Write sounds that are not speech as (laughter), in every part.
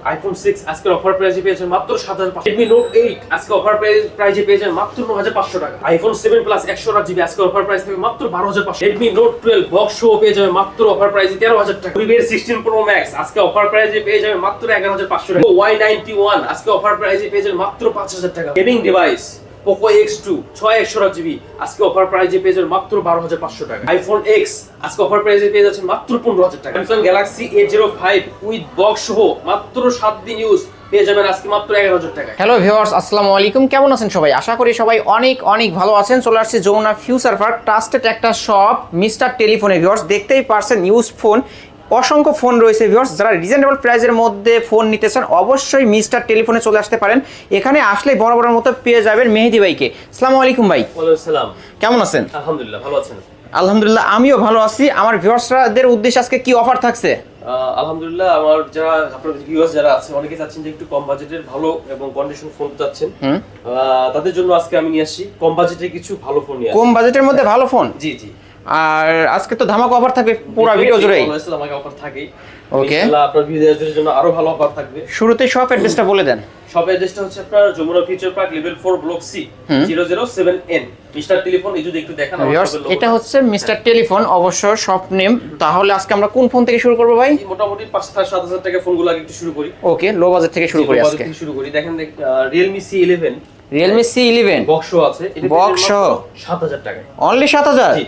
IPhone six আজকের offer প্রাইসে পেয়েছেন মাত্র সাত হাজার রেডমি নোট এইট আজকে অফার প্রাইসে পেয়েছেন মাত্র ন হাজার পাঁচশো টাকা। আইফোন সেভেন প্লাস একশো আট জিবি আজকে অফার প্রাইস থাকবে মাত্র বারো হাজার পাঁচশো। রেডমি নোট টুয়েলভ বক্স শো পেয়ে যাবে মাত্র অফার প্রাইসে তেরো হাজার টাকা। ভিভের সিক্সটিন প্রো ম্যাক্স আজকে অফার প্রাইসে পেয়ে যাবে মাত্র এগারো হাজার পাঁচশো টাকা। ওয়াই নাইনটি ওয়ান আজকে অফার প্রাইসে পেয়ে যাবেন মাত্র পাঁচ হাজার টাকা। Gaming device Poco X two ছয় একশো জিবি। আজকে অফার প্রাইজে পেয়ে যাবেন মাত্র বারো হাজার পাঁচশো টাকা। আইফোন এক্স আজকে অফার প্রাইজে পেয়ে যাচ্ছেন মাত্র পনেরো হাজার টাকা। Samsung Galaxy A zero five with box সহ মাত্র সাত দিন ইউজ আজকে মাত্র এগারো হাজার টাকা হ্যালো ভিউয়ার্স আসসালামু আলাইকুম। কেমন আছেন সবাই? আশা করি সবাই অনেক অনেক ভালো আছেন। চলে আসছে যমুনা ফিউচার পার্ক ট্রাস্টেড একটা শপ মিস্টার টেলিফোনে ভিউয়ার্স দেখতেই পারছেন ইউজ ফোন অসংখ্য ফোন রয়েছে ভিউয়ার্স যারা রিজনেবল প্রাইসের মধ্যে ফোন নিতে চান অবশ্যই মিস্টার টেলিফোনে চলে আসতে পারেন। এখানে আসলে বড় বড় মতো পেয়ে যাবেন মেহেদি ভাইকে। আসসালামু আলাইকুম ভাই। সালাম। কেমন আছেন? আলহামদুলিল্লাহ ভালো আছেন। আলহামদুলিল্লাহ আমিও ভালো আছি। আমার ভিউয়ার্সদের উদ্দেশ্যে আজকে কি অফার থাকছে? আলহামদুলিল্লাহ আমার যারা আপনার ভিউয়ার্স যারা আছে অনেকে চাচ্ছেন যে একটু কম বাজেটের ভালো এবং কন্ডিশন ফোন চাচ্ছেন। তাদের জন্য আজকে আমি নিয়ে আসি কম বাজেটের কিছু ভালো ফোন নিয়ে কম বাজেটের মধ্যে ভালো ফোন জি জি। আর আজকে তো ধামাকা অফার থাকবে পুরো ভিডিও জুড়েই। Always অফার থাকেই। Okay. আপনার ভিউয়ারদের জন্য আরও ভালো অফার থাকবে। শুরুতে শপ অ্যাড্রেসটা বলে দেন। সব অ্যাড্রেসটা হচ্ছে আপনার Jamuna future park level 4 block C 007N mister telephone এই যদি একটু দেখান এটা হচ্ছে মিস্টার টেলিফোন অবশ্য শপ নেম তাহলে আজকে আমরা কোন ফোন থেকে শুরু করব ভাই? মোটামুটি 5 থেকে 7000 টাকা ফোনগুলো আগে একটু শুরু করি। ওকে লো বাজেট থেকে শুরু করি আজকে। শুরু করি। দেখেন Realme C eleven Realme C eleven box আছে। এটা? সাত হাজার টাকায়। অনলি সাত হাজার জি।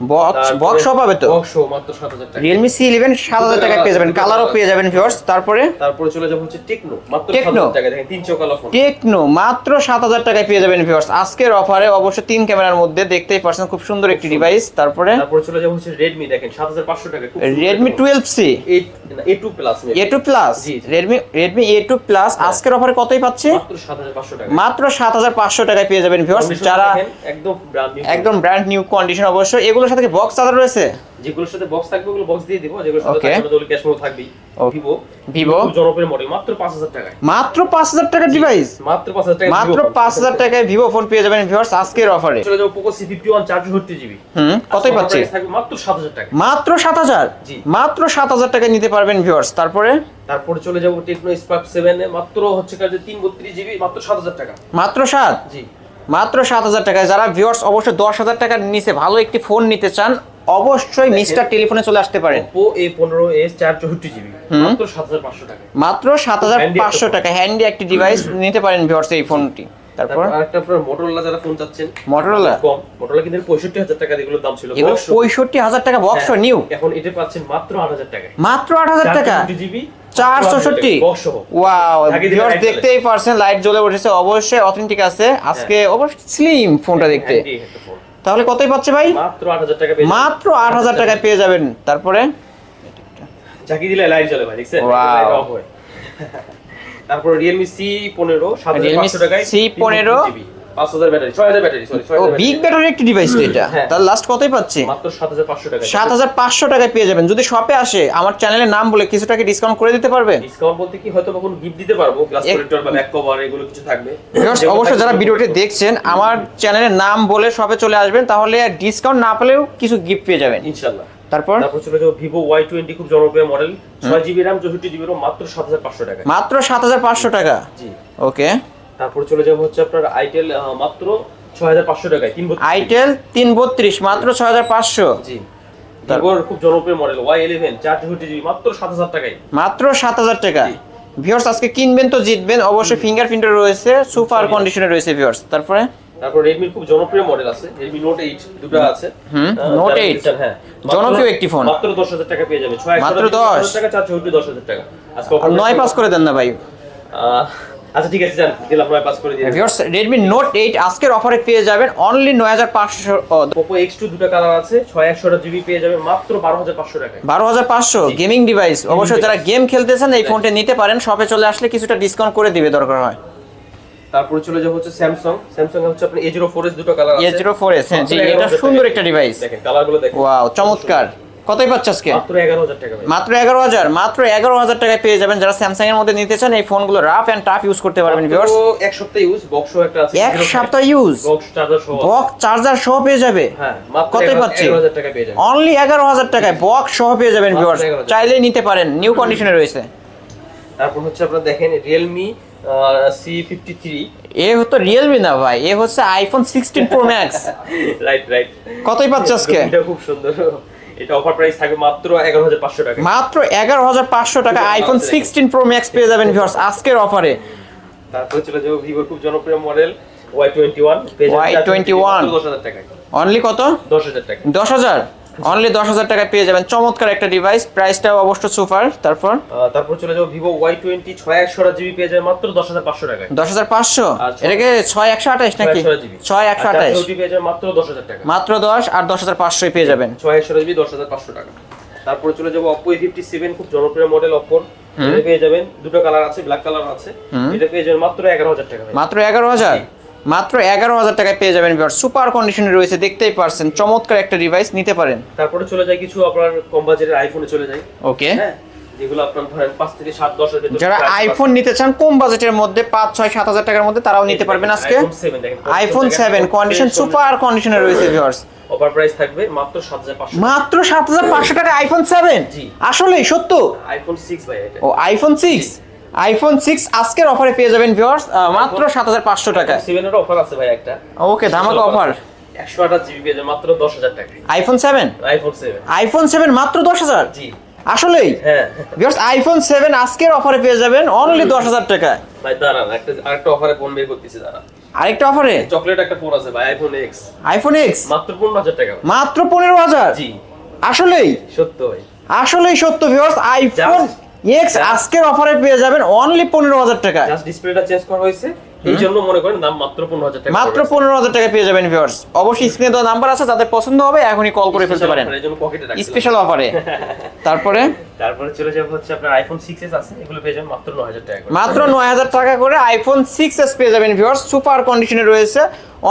বক্স বক্স পাবে তো? বক্স মাত্র সাত হাজার টাকা। রিয়েলমি সি ইলেভেন সাত হাজার টাকায় পেয়ে যাবেন কালারও পেয়ে যাবেন ভিউয়ার্স তারপরে? তারপরে চলে যাব হচ্ছে টেকনো মাত্র সাত Tecno? হাজার টাকা। দেখেন তিন চৌকালা ফোন টেকনো মাত্র সাত হাজার টাকায় পেয়ে যাবেন ভিউয়ার্স আজকের অফারে অবশ্য তিন ক্যামেরার মধ্যে দেখতেই পারছেন খুব সুন্দর একটি ডিভাইস তারপরে? তারপরে চলে যাব হচ্ছে রেডমি দেখেন সাত হাজার পাঁচশো টাকা। Redmi twelve C A two plus A two plus G, G. Redmi Redmi A two plus আজকের অফারে কতই পাচ্ছে? মাত্র সাত হাজার পাঁচশো টাকা। মাত্র সাত হাজার পাঁচশো টাকায় পেয়ে যাবেন ভিউয়ার্স যারা একদম brand new একদম ব্র্যান্ড নিউ কন্ডিশন অবশ্য এগুলোর সাথে বক্স চার্জার রয়েছে? যেগুলোর সাথে বক্স থাকবে ওগুলো বক্স দিয়ে দিব। যেগুলোর সাথে. থাকবে ওগুলো ক্যাশ মেমো থাকবেই। Okay. ভিভো জনপ্রিয় মডেল মাত্র পাঁচ হাজার টাকায়। মাত্র পাঁচ হাজার টাকার ডিভাইস মাত্র পাঁচ হাজার টাকা মাত্র পাঁচ হাজার টাকায় ভিভো ফোন পেয়ে যাবেন ভিউয়ার্স আজকের অফারে চলে যাব Poco C fifty one charge ভর্তি জিবি হুম কতই পাচ্ছে মাত্র সাত হাজার টাকা মাত্র সাত হাজার? জি। মাত্র সাত হাজার টাকায় নিতে পারবেন ভিউয়ার্স তারপরে? তারপরে চলে যাব টেকনো স্পার্ক সেভেন এ। মাত্র হচ্ছে কাজে তিন বত্রিশ জিবি মাত্র সাত হাজার টাকা। মাত্র সাত? জি। মাত্র সাত হাজার টাকায়। যারা ভিউয়ার্স অবশ্যই দশ হাজার টাকার নিচে ভালো একটি ফোন নিতে চান অবশ্যই মিস্টার টেলিফোনে চলে আসতে পারেন। পনেরো এস চার চৌষট্টি জিবি মাত্র সাত হাজার পাঁচশো টাকা। মাত্র টাকা হ্যান্ডি একটি ডিভাইস নিতে পারেন ভিউয়ার্স এই ফোনটি তারপর? আরেকটা আপনার মোটরোলা যারা ফোন চাচ্ছেন Motorola? কম। মোটরোলা কিন্তু পঁয়ষট্টি হাজার টাকা যেগুলোর দাম ছিল। এগুলো Box সহ। পঁয়ষট্টি হাজার টাকা বক্স হ্যাঁ, নিউ এখন এটা পাচ্ছেন মাত্র আট হাজার টাকায়। মাত্র আট হাজার টাকা? জিবি চার চৌষট্টি বক্স সহ। ওয়াও ভিউয়ার্স দেখতেই পারছেন লাইট জ্বলে উঠেছে অবশ্যই অথেন্টিক আছে। আজকে অবশ্যই স্লিম ফোনটা দেখতে। তাহলে কতই পাচ্ছে ভাই? মাত্র আট হাজার টাকা পেয়ে মাত্র আট হাজার টাকায় পেয়ে যাবেন। তারপরে? ঝাঁকি দিলে লাইট জ্বলে ভাই দেখছেন. লাইট অফ হয়। (laughs) তারপর Realme পাঁচশো টাকায় C15 পাঁচ হাজার ব্যাটারি ছয় হাজার ব্যাটারি সরি ছয় ও বিগ ব্যাটারি একটি ডিভাইস তো এটা। তার লাস্ট কতই পাচ্ছে? মাত্র সাত হাজার পাঁচশো টাকা সাত হাজার পাঁচশো টাকায় পেয়ে যাবেন। যদি শপে আসে আমার চ্যানেলের নাম বলে কিছু টাকা ডিসকাউন্ট করে দিতে পারবেন? ডিসকাউন্ট বলতে কি হয়তো কখন গিফট দিতে পারব গ্লাস প্রোটেক্টর বা ব্যাক কভার এগুলো কিছু থাকবে। অবশ্যই যারা ভিডিওটি দেখছেন আমার চ্যানেলের নাম বলে শপে চলে আসবেন তাহলে ডিসকাউন্ট না পেলেও কিছু গিফট পেয়ে যাবেন। তারপর? তারপর চলে যাব ভিভো ওয়াই টোয়েন্টি খুব জনপ্রিয় মডেল ছয় জিবি র্যাম চৌষট্টি জিবি মাত্র সাত হাজার পাঁচশো টাকা মাত্র সাত হাজার পাঁচশো টাকা? জি। ওকে তারপর চলে যাব হচ্ছে আপনার আইটেল মাত্র ছয় হাজার পাঁচশো টাকায় তিন বত্রিশ। আইটেল তিন বত্রিশ মাত্র ছয় হাজার পাঁচশো। জি। ভিভোর খুব জনপ্রিয় মডেল ওয়াই ইলেভেন চার মাত্র সাত হাজার টাকায়। মাত্র সাত হাজার টাকা। ভিউয়ার্স আজকে কিনবেন তো জিতবেন। অবশ্যই ফিঙ্গারপ্রিন্ট রয়েছে সুপার কন্ডিশনে রয়েছে ভিউয়ার্স তারপরে? তারপর রেডমির খুব জনপ্রিয় মডেল আছে রেডমি নোট এইট দুটো আছে। হুম, Note 8 হ্যাঁ। জনপ্রিয় একটি ফোন। মাত্র দশ হাজার টাকা পেয়ে যাবে। ছয় মাত্র একশো 10 দশ। টাকা চার চৌষট্টি দশ হাজার টাকা। আজকে নয় পাস করে দেন না ভাই। আচ্ছা ঠিক আছে যান। দিলাম পাস করে ভিউয়ার্স আজকের অফারে পেয়ে যাবেন অনলি দুটো কালার আছে জিবি পেয়ে মাত্র টাকায়। গেমিং ডিভাইস অবশ্যই যারা গেম খেলতেছেন এই ফোনটা নিতে পারেন শপে চলে আসলে কিছুটা ডিসকাউন্ট করে দিবে দরকার হয়। তারপরে চলে যাব হচ্ছে স্যামসাং স্যামসাং হচ্ছে আপনার এ জিরো ফোর এস দুটো কালার ফোর এস হ্যাঁ জি এটা সুন্দর একটা ডিভাইস দেখেন কালারগুলো দেখেন। ওয়াও চমৎকার। কতই পাচ্ছে আজকে? মাত্র এগারো হাজার টাকা মাত্র এগারো হাজার টাকায় পেয়ে যাবেন। যারা স্যামসাং এর মধ্যে নিতে চান এই ফোনগুলো রাফ অ্যান্ড টাফ ইউজ করতে পারবেন ভিউয়ার্স এক সপ্তাহ ইউজ বক্স একটা আছে এক সপ্তাহ ইউজ বক্স চার্জার সহ বক্স চার্জার সহ পেয়ে যাবে? হ্যাঁ কতই পাচ্ছি? অনলি এগারো হাজার টাকায় বক্স সহ পেয়ে যাবেন ভিউয়ার্স 11,000 চাইলেই নিতে পারেন নিউ কন্ডিশনে রয়েছে। তারপর হচ্ছে আপনারা দেখেন Realme C fifty three A হতো রিয়েলমি না ভাই এ হচ্ছে iPhone sixteen pro max right right কতই পাচ্ছে আজকে? (laughs) এটা খুব সুন্দর। এটা অফার প্রাইস থাকবে মাত্র এগারো হাজার পাঁচশো টাকা। মাত্র এগারো হাজার পাঁচশো টাকা আইফোন সিক্সটিন প্রো ম্যাক্স পেয়ে যাবেন ভিউয়ার্স আজকের অফারে তারপরে চলে যাব ভিভোর খুব জনপ্রিয় model Y twenty one Y21 দশ হাজার টাকায়। অনলি কত? দশ হাজার টাকা দশ হাজার? অনলি দশ হাজার টাকায় পেয়ে যাবেন। চমৎকার একটা ডিভাইস প্রাইসটাও অবশ্য সুপার তারপর? তারপর চলে যাব ভিভো ওয়াই টোয়েন্টি ছয় একশো জিবি পেয়ে যাবেন মাত্র দশ হাজার পাঁচশো টাকায়। দশ হাজার পাঁচশো? আচ্ছা। এটাকে ছয় একশো আঠাশ নাকি? 600 জিবি ছয় একশো আঠাশ। মাত্র দশ হাজার টাকা। মাত্র দশ আর দশ হাজার পাঁচশোই পেয়ে যাবেন। ছয় একশো জিবি দশ হাজার পাঁচশো টাকা। তারপরে চলে যাব অপো ফিফটি সেভেন খুব জনপ্রিয় মডেল অপোর এটা পেয়ে যাবেন। দুটো কালার আছে ব্ল্যাক কালার আছে। এটা পেয়ে যাবেন মাত্র এগারো হাজার টাকা। মাত্র এগারো হাজার? মাত্র এগারো হাজার টাকায় পেয়ে যাবেন সুপার কন্ডিশনে রয়েছে দেখতেই পারছেন। চমৎকার একটা ডিভাইস নিতে পারেন। তারপরে চলে যায় কিছু আপনার কম বাজেটের আইফোনে চলে যায়। ওকে হ্যাঁ? যেগুলো আপনার ধরেন পাঁচ থেকে সাত দশ যারা আইফোন নিতে চান কম বাজেটের মধ্যে পাঁচ ছয় সাত হাজার টাকার মধ্যে তারাও নিতে পারবেন আজকে। আইফোন সেভেন কন্ডিশন সুপার কন্ডিশনে রয়েছে ভিউয়ার্স অফার প্রাইস থাকবে মাত্র সাত হাজার পাঁচশো মাত্র সাত হাজার পাঁচশো টাকা আইফোন সেভেন জি। আসলেই সত্য? আইফোন সিক্স ভাই এটা। ও আইফোন সিক্স আইফোন সিক্স আজকের অফারে পেয়ে যাবেন ভিউয়ার্স মাত্র সাত হাজার পাঁচশো টাকা সেভেনের অফার আছে ভাই একটা। ওকে ধামাকা অফার একশো আঠাশ জিবি পেয়ে মাত্র দশ হাজার টাকা iPhone seven iPhone seven iPhone seven মাত্র দশ হাজার? জি। আসলেই? হ্যাঁ। ভিউয়ার্স আইফোন সেভেন আজকের অফারে পেয়ে যাবেন অনলি দশ হাজার টাকা ভাই দাঁড়ান একটা আরেকটা অফারে ফোন বের করতেছি দাঁড়ান। আরেকটা অফারে চকলেট একটা ফোন আছে ভাই আইফোন এক্স আইফোন এক্স মাত্র পনেরো হাজার টাকা মাত্র পনেরো হাজার? জি। আসলেই? সত্য ভাই। আসলেই সত্য ভিউয়ার্স আইফোন এক্স আজকের অফারে পেয়ে যাবেন অনলি পনেরো হাজার টাকা। জাস্ট ডিসপ্লেটা চেঞ্জ করা হয়েছে। এই জন্য মনে করেন দাম মাত্র পনেরো হাজার টাকা মাত্র পনেরো হাজার টাকা পেয়ে যাবেন ভিউয়ার্স অবশ্যই স্ক্রিনে দেওয়া নাম্বার আছে যাদের পছন্দ হবে এখনই কল করে ফেলতে পারেন। স্পেশাল অফারে (laughs) তারপরে? তারপরে চলে যাবে হচ্ছে আপনার আইফোন সিক্স এস আছে এগুলো পেয়ে যাবেন মাত্র নয় হাজার টাকা করে। মাত্র নয় হাজার টাকা করে আইফোন সিক্স এস পেয়ে যাবেন ভিউয়ার্স সুপার কন্ডিশনে রয়েছে।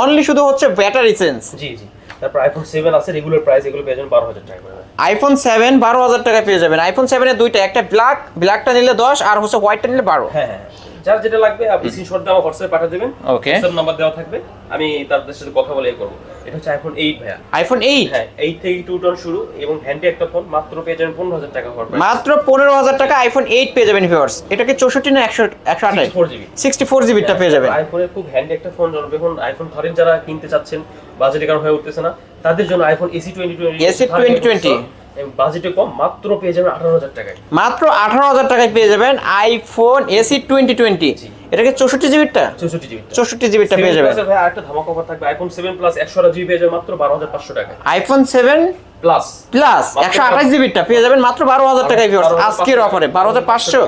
অনলি শুধু হচ্ছে ব্যাটারি চেঞ্জ জি জি। তারপর আইফোন সেভেন আছে রেগুলার প্রাইস এগুলো পেয়ে যাবেন বারো হাজার টাকা করে। আইফোন সেভেন বারো হাজার টাকায় পেয়ে যাবেন। আইফোন সেভেনের দুইটা, একটা ব্ল্যাক ব্ল্যাকটা নিলে দশ, আর হচ্ছে হোয়াইটটা নিলে বারো। হ্যাঁ হ্যাঁ। যার যেটা লাগবে আপনি স্ক্রিনশট দিয়ে আমার হোয়াটসঅ্যাপে পাঠিয়ে দেবেন। ওকে হোয়াটসঅ্যাপ নাম্বার দেওয়া থাকবে। আমি তাদের সাথে কথা বলে করব। এটা হচ্ছে আইফোন এইট ভাইয়া। আইফোন এইট হ্যাঁ এইট থেকে টু টন শুরু এবং হ্যান্ডি একটা ফোন মাত্র পেয়ে যাবেন পনেরো হাজার টাকা পড়বে মাত্র পনেরো হাজার টাকা আইফোন এইট পেয়ে যাবেন ভিউয়ার্স এটাকে চৌষট্টি না একশো একশো আঠাশ? ফোর জিবি সিক্সটি ফোর জিবিটা পেয়ে যাবেন। আইফোনের খুব হ্যান্ডি একটা ফোন যখন আইফোন ধরেন যারা কিনতে চাচ্ছেন বাজেটে কারণ হয়ে উঠতেছে না তাদের জন্য iPhone SE twenty twenty AC 2020 বাজেটে কম মাত্র পেয়ে যাবেন আঠারো হাজার টাকায়। মাত্র আঠারো হাজার টাকায় পেয়ে যাবেন আইফোন এসি টোয়েন্টি টোয়েন্টি। এটাকে চৌষট্টি জিবিটা চৌষট্টি জিবি চৌষট্টি জিবিটা পেয়ে যাবেন। ভাই আরেকটা ধামাকা অফার থাকবে আইফোন সেভেন প্লাস একশো জিবি পেয়ে যাবে মাত্র বারো হাজার পাঁচশো টাকায়। আইফোন সেভেন প্লাস প্লাস একশো আঠাশ জিবিটা পেয়ে যাবেন মাত্র বারো হাজার টাকায় ভিউয়ার্স আজকের অফারে বারো হাজার পাঁচশো।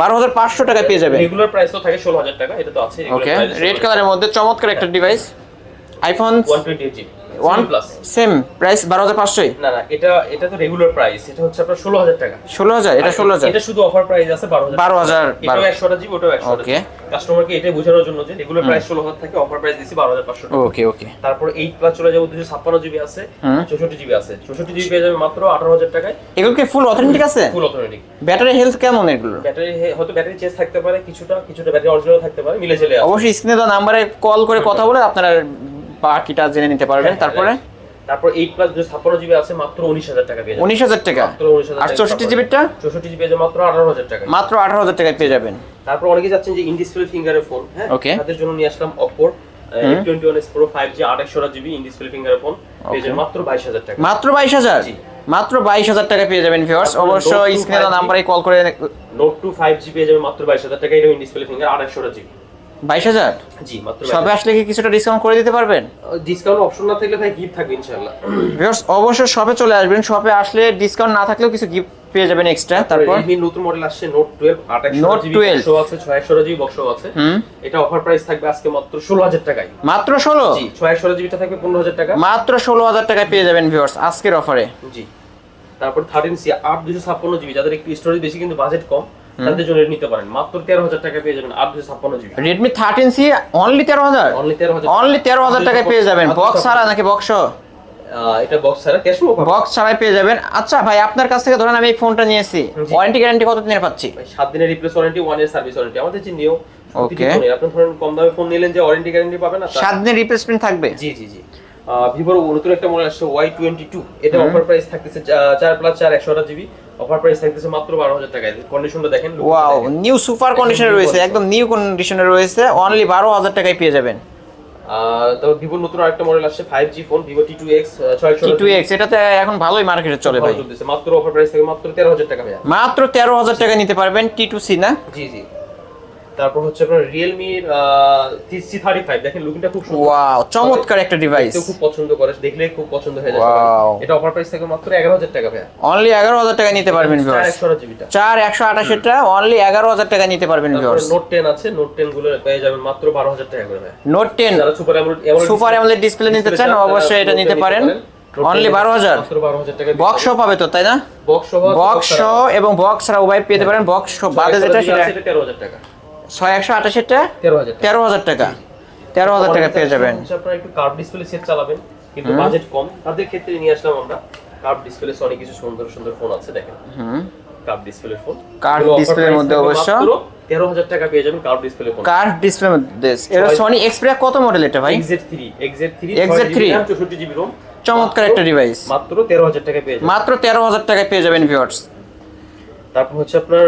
বারো হাজার পাঁচশো টাকায়। পেয়ে যাবেন। রেগুলার প্রাইস তো থাকে ষোলো হাজার টাকা এটা তো আছে ওকে রেড কালারের মধ্যে চমৎকার একটা device iPhone one twenty GB one plus same price বারো হাজার পাঁচশোই? না না এটা এটা তো রেগুলার প্রাইস এটা হচ্ছে আপনার ষোলো হাজার টাকা। ষোলো হাজার এটা ষোলো হাজার এটা শুধু অফার প্রাইস আছে বারো হাজার। 12,000 এটাও একশো জিবি ওটাও একশো Okay. কাস্টমারকে এটাই বোঝানোর জন্য যে রেগুলার প্রাইস ষোলো হাজার থাকে অফার প্রাইস দিচ্ছি বারো হাজার পাঁচশো ওকে ওকে তারপর এইট প্লাস চলে যাব দুশো ছাপ্পান্ন জিবি আছে চৌষট্টি জিবি আছে। চৌষট্টি জিবি পেয়ে যাবে মাত্র আঠারো হাজার টাকায়। এগুলো কি ফুল অথেন্টিক আছে? ফুল অটোমেটিক ব্যাটারি হেলথ কেমন এগুলো ব্যাটারি হয়তো ব্যাটারি চেঞ্জ থাকতে পারে কিছুটা কিছুটা ব্যাটারি অরিজিনাল থাকতে পারে মিলে চলে অবশ্যই স্ক্রিনে দেওয়া নাম্বারে কল করে কথা বলে আপনারা বাকিটা জেনে নিতে পারবেন হ্যাঁ, তারপরে? তারপর এইট প্লাস দুশো ছাপ্পান্ন জিবি আছে মাত্র উনিশ হাজার টাকা পেয়ে উনিশ হাজার টাকা? মাত্র উনিশ হাজার আর চৌষট্টি জিবিটা চৌষট্টি জিবি মাত্র আঠারো হাজার টাকা। মাত্র আঠারো হাজার টাকায় পেয়ে যাবেন। তারপর অনেকে যাচ্ছেন যে ইন ডিসপ্লে ফিঙ্গারের ফোন হ্যাঁ? Okay. তাদের জন্য নিয়ে আসলাম অপোর twenty one S pro five G আঠাশশো জিবি ইন ডিসপ্লে ফিঙ্গারের ফোন পেয়ে যাবেন মাত্র বাইশ হাজার টাকা। মাত্র বাইশ হাজার। মাত্র বাইশ হাজার টাকা পেয়ে যাবেন ভিউয়ার্স তারপরে অবশ্য স্ক্রিনে নাম্বারে কল করে নোট টু ফাইভ জি পেয়ে যাবে মাত্র বাইশ হাজার টাকা এটা ইন ডিসপ্লে ফিঙ্গার আঠাশশো জিবি বাইশ হাজার? জি মাত্র সবে আসলে কি কিছুটা ডিসকাউন্ট করে দিতে পারবেন? ডিসকাউন্ট অপশন না থাকলে ভাই গিফট থাকবে ইনশাআল্লাহ। ভিউয়ার্স অবশ্যই শপে চলে আসবেন। শপে আসলে ডিসকাউন্ট না থাকলেও কিছু গিফট পেয়ে যাবেন এক্সট্রা তারপর রেডমি নতুন মডেল আসছে নোট টুয়েলভ আঠাশশো Note জিবি 12 বক্সও আছে ছয় একশো জিবি বক্সও আছে। এটা অফার প্রাইস থাকবে আজকে মাত্র ষোলো হাজার টাকায়। মাত্র ষোলো? জি ছয় একশো জিবিটা থাকবে পনেরো হাজার টাকা। মাত্র ষোলো হাজার টাকায় পেয়ে যাবেন ভিউয়ার্স আজকের অফারে জি। তারপর থার্টিন সি আট দুশো ছাপ্পান্ন জিবি যাদের একটু স্টোরেজ বেশি কিন্তু বাজেট কম। তাদের জন্য নিতে পারেন মাত্র তেরো হাজার টাকা পেয়ে যাবেন আট দুশো ছাপ্পান্ন GB. Redmi thirteen C only তেরো হাজার? অনলি তেরো হাজার অনলি তেরো হাজার টাকায় পেয়ে যাবেন। বক্স ছাড়া নাকি বক্স এটা বক্স ছাড়া ক্যাশ বক্স ছাড়াই পেয়ে যাবেন। আচ্ছা ভাই আপনার কাছ থেকে ধরেন আমি এই ফোনটা নিয়েছি। ওয়ারেন্টি গ্যারান্টি কত দিনের পাচ্ছি? সাত দিনের replace warranty one year service warranty আমাদের যে Okay. ফোনে। আপনি ধরেন কম দামে ফোন নিলেন যে ওয়ারেন্টি গ্যারান্টি পাবেন না সাত দিনের রিপ্লেসমেন্ট থাকবে? জি জি জি। ভিভোর নতুন একটা মডেল আসছে ওয়াই টোয়েন্টি টু এটা অফার প্রাইস থাকতেছে চার প্লাস চার একশো আঠাশ জিবি অফার প্রাইস থাকতেছে মাত্র বারো হাজার টাকায়। কন্ডিশনটা দেখেন ওয়াও নিউ সুপার কন্ডিশনে রয়েছে একদম নিউ কন্ডিশনে রয়েছে। অনলি বারো হাজার টাকায় পেয়ে যাবেন। তারপর ভিভোর নতুন আরেকটা মডেল আসছে five G phone Vivo T two X ছয়শো টি টু এক্স এটাতে এখন ভালোই মার্কেটে চলে ভাই। মাত্র অফার প্রাইস থেকে মাত্র তেরো হাজার টাকা মাত্র তেরো হাজার টাকা নিতে পারবেন টি টু সি না? জি জি। তারপর হচ্ছে আপনার রিয়েলমির সি থার্টি ফাইভ দেখেন লুকিংটা খুব সুন্দর। ওয়াও চমৎকার একটা ডিভাইস খুব পছন্দ করে দেখলে খুব পছন্দ হয়ে যায়। এটা অফার প্রাইস থেকে মাত্র এগারো হাজার টাকা ভাইয়া। অনলি এগারো হাজার টাকা নিতে পারবেন ভিউয়ার্স চার একশো অনলি এগারো হাজার টাকা নিতে পারবেন ভিউয়ার্স নোট টেন আছে নোট টেনগুলো পেয়ে যাবেন মাত্র বারো হাজার টাকা করে note ten super super AMOLED display নিতে চান অবশ্যই এটা নিতে পারেন। অনলি বারো হাজার। বক্স পাবে তো তাই না? বক্স সহ বক্স এবং বক্স ছাড়া উভয় পেতে পারেন। বক্স বাদে যেটা সেটা টাকা। ছয় একশো আঠাশিটা তেরো হাজার টাকা। তেরো হাজার টাকা। তেরো হাজার টাকা পেয়ে যাবেন। আপনারা একটু কার্ভ ডিসপ্লে সেট চালাবেন কিন্তু বাজেট কম। তাদের ক্ষেত্রে নিয়ে আসলাম আমরা কার্ভ ডিসপ্লে সনি কিছু সুন্দর সুন্দর ফোন আছে দেখেন। Curve display phone Curved display মধ্যে অবশ্য। তেরো হাজার টাকা পেয়ে যাবেন curve display phone curve display মধ্যে এটা সনি এক্সপ্রিয়া কত মডেল এটা ভাই? Exact three exact three XZ3 চৌষট্টি জিবি রোম চমৎকার একটা ডিভাইস মাত্র তেরো হাজার টাকা পেয়ে যাবেন। মাত্র তেরো হাজার টাকায় পেয়ে যাবেন ভিউয়ার্স তারপর হচ্ছে আপনার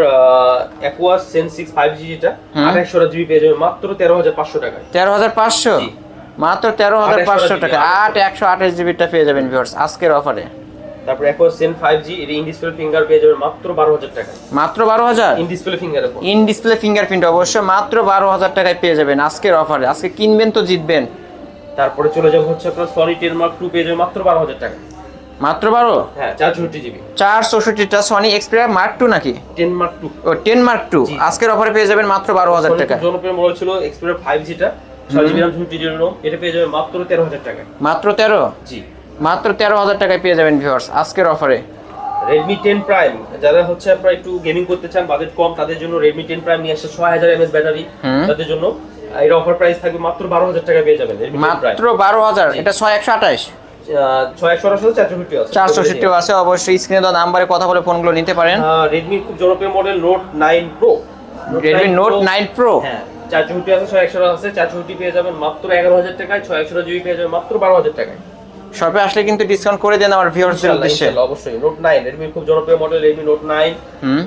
Aquos sense six five G যেটা আঠাশশো জিবি পেয়ে যাবেন মাত্র তেরো হাজার পাঁচশো টাকায়। তেরো হাজার পাঁচশো? মাত্র তেরো হাজার পাঁচশো টাকা। আট একশো আঠাশ জিবিটা পেয়ে যাবেন ভিউয়ার্স আজকের অফারে তারপর অ্যাকোয়াস সেন ফাইভ জি এর ইন ডিসপ্লে ফিঙ্গার পেয়ে যাবেন মাত্র বারো হাজার টাকায়। মাত্র বারো হাজার? ইন ডিসপ্লে ফিঙ্গারের ফোন ইন ডিসপ্লে ফিঙ্গারপ্রিন্ট অবশ্য মাত্র বারো হাজার টাকায় পেয়ে যাবেন আজকের অফারে আজকে কিনবেন তো জিতবেন। তারপরে চলে যাব হচ্ছে আপনার সনি টেন মার্ক টু পেয়ে যাবে মাত্র বারো হাজার টাকা মাত্র বারো? চার চৌষট্টিটা সনি এক্সপ্রিয়া মার্ক টু নাকি? টেন মার্ক টু ও টেন মার্ক টু আজকের অফারে পেয়ে যাবেন মাত্র বারো হাজার টাকা। জনপ্রিয় ছিল এক্সপিরিয়া ফাইভ জিটা এটা পেয়ে যাবে মাত্র তেরো হাজার টাকায়। মাত্র তেরো? জি। মাত্র তেরো হাজার টাকায় পেয়ে যাবেন ভিউয়ার্স আজকের অফারে রেডমি টেন প্রাইম যারা হচ্ছে আপনারা একটু গেমিং করতে চান বাজেট কম তাদের জন্য রেডমি টেন প্রাইম নিয়ে আসছে ছয় হাজার এমএস ব্যাটারি তাদের জন্য এর অফার প্রাইস থাকবে মাত্র বারো হাজার টাকা পেয়ে যাবেন মাত্র বারো হাজার? এটা ছয় একশো আঠাশ? চারশো সিটিও আছে। অবশ্যই স্ক্রিনে দেওয়া নাম্বারে কথা বলে ফোনগুলো নিতে পারেন। রেডমি খুব জনপ্রিয় model note nine pro Redmi note nine pro হ্যাঁ আছে ছয় একশো আছে চার চৌষট্টি পেয়ে যাবেন মাত্র এগারো হাজার টাকায় ছয় একশো জিবি পেয়ে যাবেন মাত্র বারো হাজার টাকায়। শপে আসলে কিন্তু ডিসকাউন্ট করে দেন আমার ভিউয়ার্সদের উদ্দেশ্যে। অবশ্যই। নোট নাইন রেডমি খুব জনপ্রিয় মডেল রেডমি নোট নাইন হুম।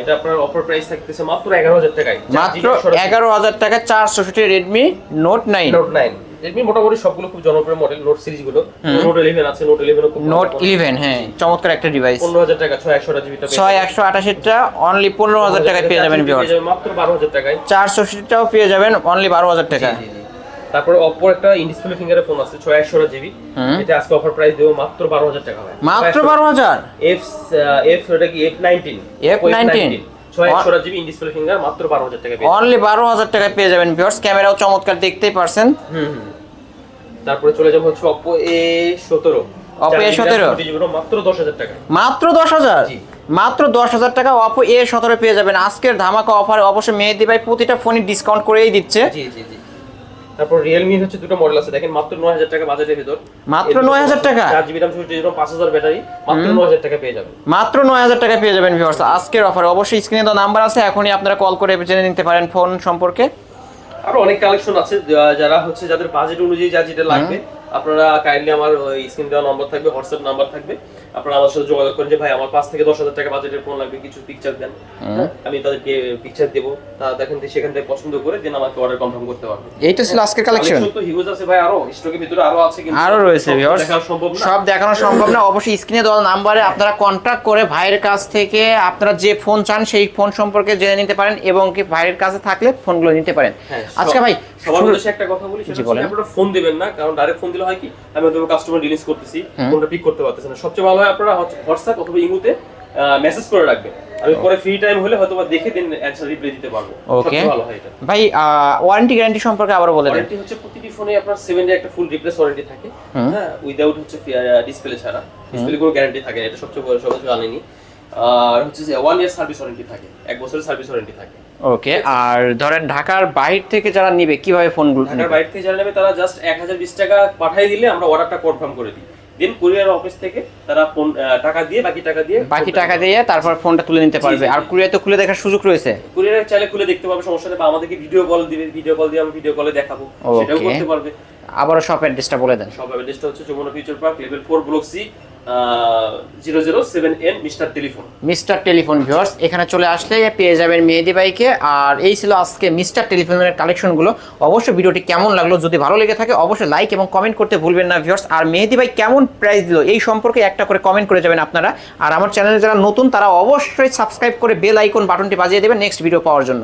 এটা আপনার অফার প্রাইস থাকতেছে মাত্র এগারো হাজার টাকায়। মাত্র এগারো হাজার টাকা চার চৌষট্টি Redmi note nine note nine Redmi মোটামুটি সবগুলো খুব জনপ্রিয় মডেল নোট সিরিজগুলো নোট 11 আছে নোট 11 খুব নোট 11 হ্যাঁ চমৎকার একটা ডিভাইস 15000 টাকা ছয় একশো 6128 জিবিটা 6128 টা অনলি 15000 টাকায় পেয়ে যাবেন ভিউয়ার্স মাত্র 12000 টাকায়। 460 টাও পেয়ে যাবেন অনলি বারো হাজার টাকা তারপরে অপর একটা ইনডিসপ্লে ফিঙ্গারের ফোন আছে ছয় একশো জিবি এটা আজকে অফার প্রাইস দেবো মাত্র 12000 টাকা মাত্র বারো হাজার? এফ এফ এটা কি এফ19 এফ19 অনলি বারো হাজার টাকায় পেয়ে যাবেন। ভিউয়ার্স ক্যামেরাও চমৎকার দেখতেই পারছেন। তারপরে চলে যাব হচ্ছে অপো এ সতেরো। অপো এ সতেরো। মাত্র দশ হাজার টাকা। মাত্র দশ হাজার? মাত্র দশ হাজার টাকা অপো এ সতেরো পেয়ে যাবেন। আজকের ধামাকা অফার অবশ্যই মেহেদি ভাই প্রতিটা ফোনই ডিসকাউন্ট করেই দিচ্ছে। জি জি জি। তারপর রিয়েলমি হচ্ছে দুটো মডেল আছে। দেখেন মাত্র নয় হাজার টাকা বাজেটের ভিতর। মাত্র 9,000 টাকা? চার জিবি রাম চৌষট্টি জিবি পাঁচ হাজার ব্যাটারি মাত্র নয় হাজার টাকা পেয়ে যাবেন। মাত্র নয় হাজার টাকা পেয়ে যাবেন ভিউয়ার্স আজকের অফার অবশ্যই স্ক্রিনে তো নাম্বার আছে এখনই আপনারা কল করে জেনে নিতে পারেন ফোন সম্পর্কে। আরও অনেক কালেকশন আছে যারা হচ্ছে যাদের বাজেট অনুযায়ী যা যেটা লাগবে আপনারা কাইন্ডলি আমার স্ক্রিন দেওয়া নম্বর থাকবে হোয়াটসঅ্যাপ নাম্বার থাকবে। আপনারা আমার সাথে যোগাযোগ করেন যে ভাই আমার পাঁচ থেকে দশ হাজার টাকা বাজেটের ফোন লাগবে কিছু পিকচার দেন। আমি তাদেরকে পিকচার দেবো। তা দেখেন যে সেখান থেকে পছন্দ করে দেন আমাকে অর্ডার কনফার্ম করতে পারবে। এইটা ছিল আজকের কালেকশন তো হিউজ আছে ভাই আরও। স্টকের ভিতরে আরও আছে কিন্তু আরও রয়েছে ভিউয়ার্স সব দেখানো সম্ভব না। অবশ্যই স্ক্রিনে দেওয়া নাম্বারে আপনারা কন্ট্যাক্ট করে ভাইয়ের কাছ থেকে আপনারা যে ফোন চান সেই ফোন সম্পর্কে জেনে নিতে পারেন এবং কি ভাইয়ের কাছে থাকলে ফোনগুলো নিতে পারেন। আজকে ভাই সবার উদ্দেশ্যে একটা কথা বলি সেটা আপনারা ফোন দিবেন না কারণ ডাইরেক্ট ফোন দিলে হয় কি আমি হয়তো কাস্টমার রিলিজ করতেছি। ফোনটা পিক করতে পারতেছেন না। সবচেয়ে ভালো হয় আপনারা হোয়াটসঅ্যাপ অথবা ইমুতে মেসেজ করে রাখবেন। আমি পরে ফ্রি টাইম হলে হয়তো দেখে দিন অ্যান্সার রিপ্লাই দিতে পারব। ওকে ভালো হয় এটা। ভাই ওয়ারেন্টি গ্যারান্টি সম্পর্কে আবারও বলে দেন। ওয়ারেন্টি হচ্ছে প্রতিটি ফোনে আপনার 7 ডে একটা ফুল রিপ্লেস ওয়ারেন্টি থাকে। হ্যাঁ উইদাউট হচ্ছে ডিসপ্লে ছাড়া। ডিসপ্লে কোনো গ্যারান্টি থাকে এটা সবচেয়ে বড় সবাই জানেনি আর হচ্ছে যে ওয়ান ইয়ার সার্ভিস ওয়ারেন্টি থাকে এক বছরের সার্ভিস ওয়ারেন্টি থাকে। ওকে আর ধরেন ঢাকার বাইরে থেকে যারা নিবে কীভাবে ফোনগুলো ঢাকার বাইরে থেকে যারা নেবে তারা জাস্ট এক হাজার বিশ টাকা পাঠিয়ে দিলে আমরা অর্ডারটা কনফার্ম করে দিই। দেন কুরিয়ার অফিস থেকে তারা ফোন টাকা দিয়ে বাকি টাকা দিয়ে বাকি টাকা দিয়ে তারপর ফোনটা তুলে নিতে পারবে। আর কুরিয়ার তো খুলে দেখার সুযোগ রয়েছে। কুরিয়ার চাইলে খুলে দেখতে পারবে সমস্যা নেই। বা আমাদেরকে ভিডিও কল দিবে ভিডিও কল দিয়ে আমি ভিডিও কলে দেখাবো। সেটাও করতে পারবে। আবারও শপ অ্যাড্রেসটা বলে দেন। সব অ্যাড্রেসটা হচ্ছে Jamuna future park level four block C zero zero seven N mister telephone. Mister telephone এখানে চলে আসলে পেয়ে যাবেন আর এই ছিল আজকে মিস্টার টেলিফোনের কালেকশনগুলো। ভিডিওটি কেমন লাগল, যদি ভালো লেগে থাকে, অবশ্যই লাইক এবং কমেন্ট করতে ভুলবেন না আর কেমন এই সম্পর্কে একটা করে কমেন্ট করে যাবেন আপনারা। আর আমার চ্যানেলে যারা নতুন, তারা অবশ্যই সাবস্ক্রাইব করে বেল আইকন বাটনটি বাজিয়ে দেবেন নেক্সট ভিডিও পাওয়ার জন্য।